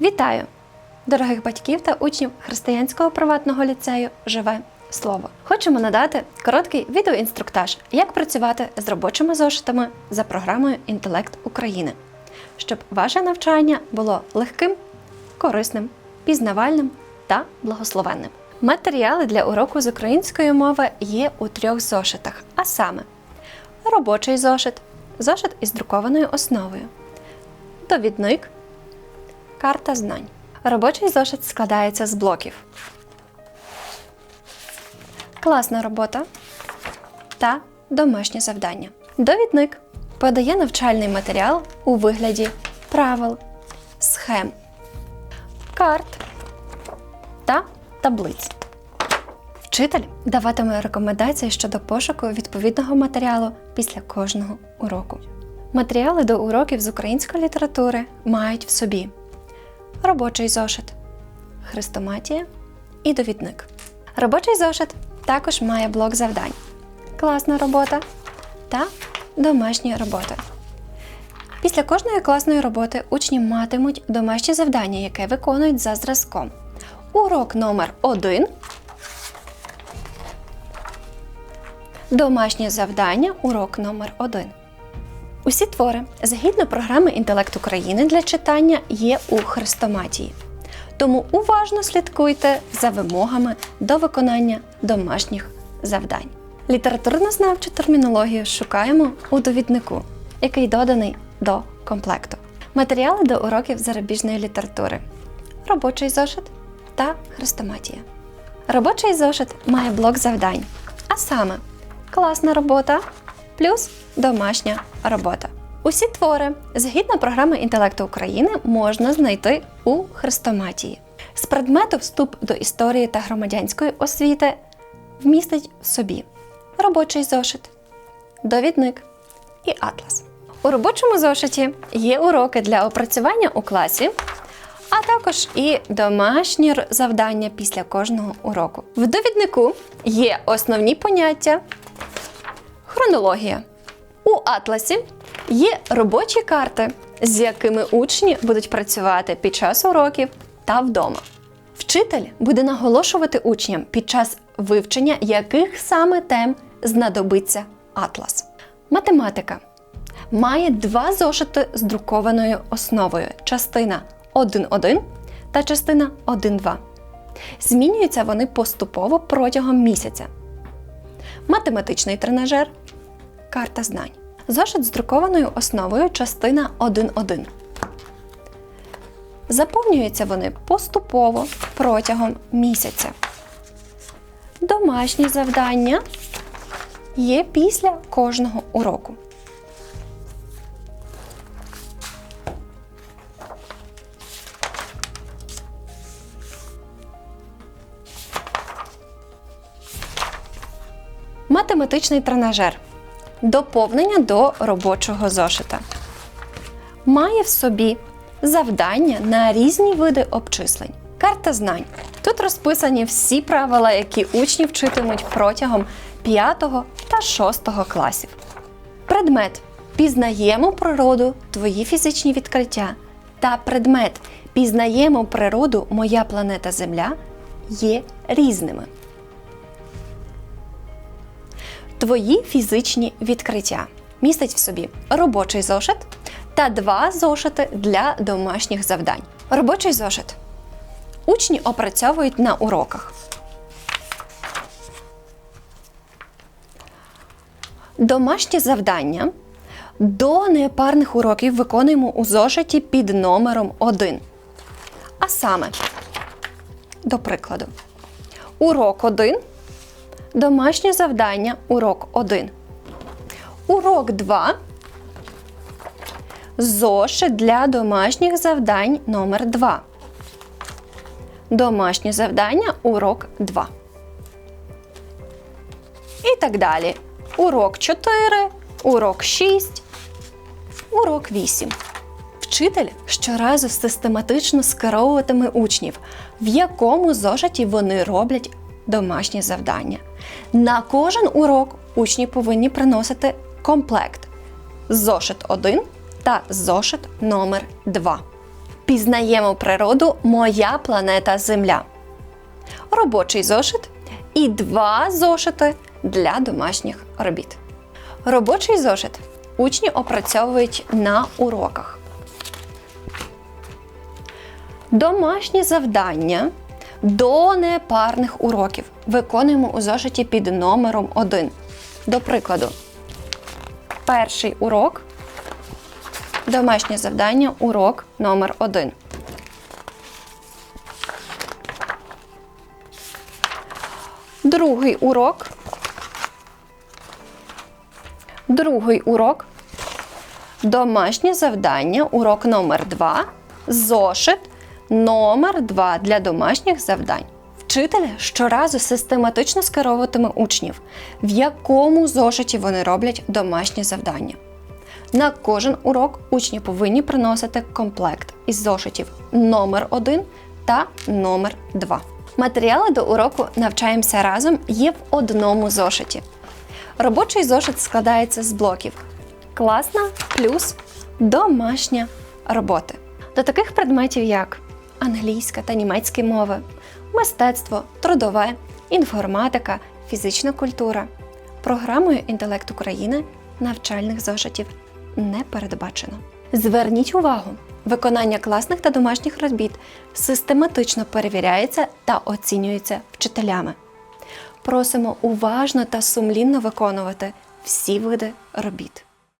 Вітаю! Дорогих батьків та учнів християнського приватного ліцею Живе слово. Хочемо надати короткий відеоінструктаж, як працювати з робочими зошитами за програмою Інтелект України, щоб ваше навчання було легким, корисним, пізнавальним та благословенним. Матеріали для уроку з української мови є у трьох зошитах, а саме робочий зошит, зошит із друкованою основою, довідник Карта знань. Робочий зошит складається з блоків. Класна робота та домашнє завдання. Довідник подає навчальний матеріал у вигляді правил, схем, карт та таблиць. Вчитель даватиме рекомендації щодо пошуку відповідного матеріалу після кожного уроку. Матеріали до уроків з української літератури мають в собі робочий зошит, хрестоматія і довідник. Робочий зошит також має блок завдань, класна робота та домашні роботи. Після кожної класної роботи учні матимуть домашнє завдання, яке виконують за зразком. Урок номер 1 Домашнє завдання, урок номер 1 Усі твори згідно програми Інтелект України для читання є у хрестоматії. Тому уважно слідкуйте за вимогами до виконання домашніх завдань. Літературно-знавчу термінологію шукаємо у довіднику, який доданий до комплекту. Матеріали до уроків зарубіжної літератури, робочий зошит та хрестоматія. Робочий зошит має блок завдань, а саме класна робота плюс домашня робота. Усі твори згідно програми інтелекту України можна знайти у хрестоматії. З предмету вступ до історії та громадянської освіти вмістить в собі робочий зошит, довідник і атлас. У робочому зошиті є уроки для опрацювання у класі, а також і домашні завдання після кожного уроку. В довіднику є основні поняття, хронологія. У атласі є робочі карти, з якими учні будуть працювати під час уроків та вдома. Вчитель буде наголошувати учням під час вивчення, яких саме тем знадобиться атлас. Математика має два зошити з друкованою основою: частина 1.1 та частина 1.2. Змінюються вони поступово протягом місяця. Математичний тренажер Карта знань. Зошит з друкованою основою частина 1.1. Заповнюються вони поступово протягом місяця. Домашні завдання є після кожного уроку. Математичний тренажер. Доповнення до робочого зошита. Має в собі завдання на різні види обчислень. Карта знань. Тут розписані всі правила, які учні вчитимуть протягом 5 та 6 класів. Предмет Пізнаємо природу, твої фізичні відкриття. Та предмет Пізнаємо природу, моя планета Земля є різними. Твої фізичні відкриття містить в собі робочий зошит та два зошити для домашніх завдань. Робочий зошит учні опрацьовують на уроках. Домашні завдання до непарних уроків виконуємо у зошиті під номером 1. А саме, до прикладу, урок 1 Домашнє завдання урок 1. Урок 2. Зошит для домашніх завдань номер 2. Домашнє завдання урок 2. І так далі. Урок 4, урок 6, урок 8. Вчитель щоразу систематично скеровуватиме учнів, в якому зошиті вони роблять домашні завдання. На кожен урок учні повинні приносити комплект зошит 1 та зошит номер 2. Пізнаємо природу Моя планета Земля. Робочий зошит і два зошити для домашніх робіт. Робочий зошит учні опрацьовують на уроках. Домашні завдання до непарних уроків виконуємо у зошиті під номером 1. До прикладу, перший урок домашнє завдання урок номер 1. Другий урок. Другий урок. Домашнє завдання, урок номер 2. Зошит номер 2 для домашніх завдань. Вчитель щоразу систематично скеровуватиме учнів, в якому зошиті вони роблять домашні завдання. На кожен урок учні повинні приносити комплект із зошитів номер 1 та номер 2. Матеріали до уроку навчаємося разом є в одному зошиті. Робочий зошит складається з блоків класна плюс домашня роботи. До таких предметів, як англійська та німецькі мови, мистецтво, трудове, інформатика, фізична культура. Програмою інтелект України навчальних зошитів не передбачено. Зверніть увагу, виконання класних та домашніх робіт систематично перевіряється та оцінюється вчителями. Просимо уважно та сумлінно виконувати всі види робіт.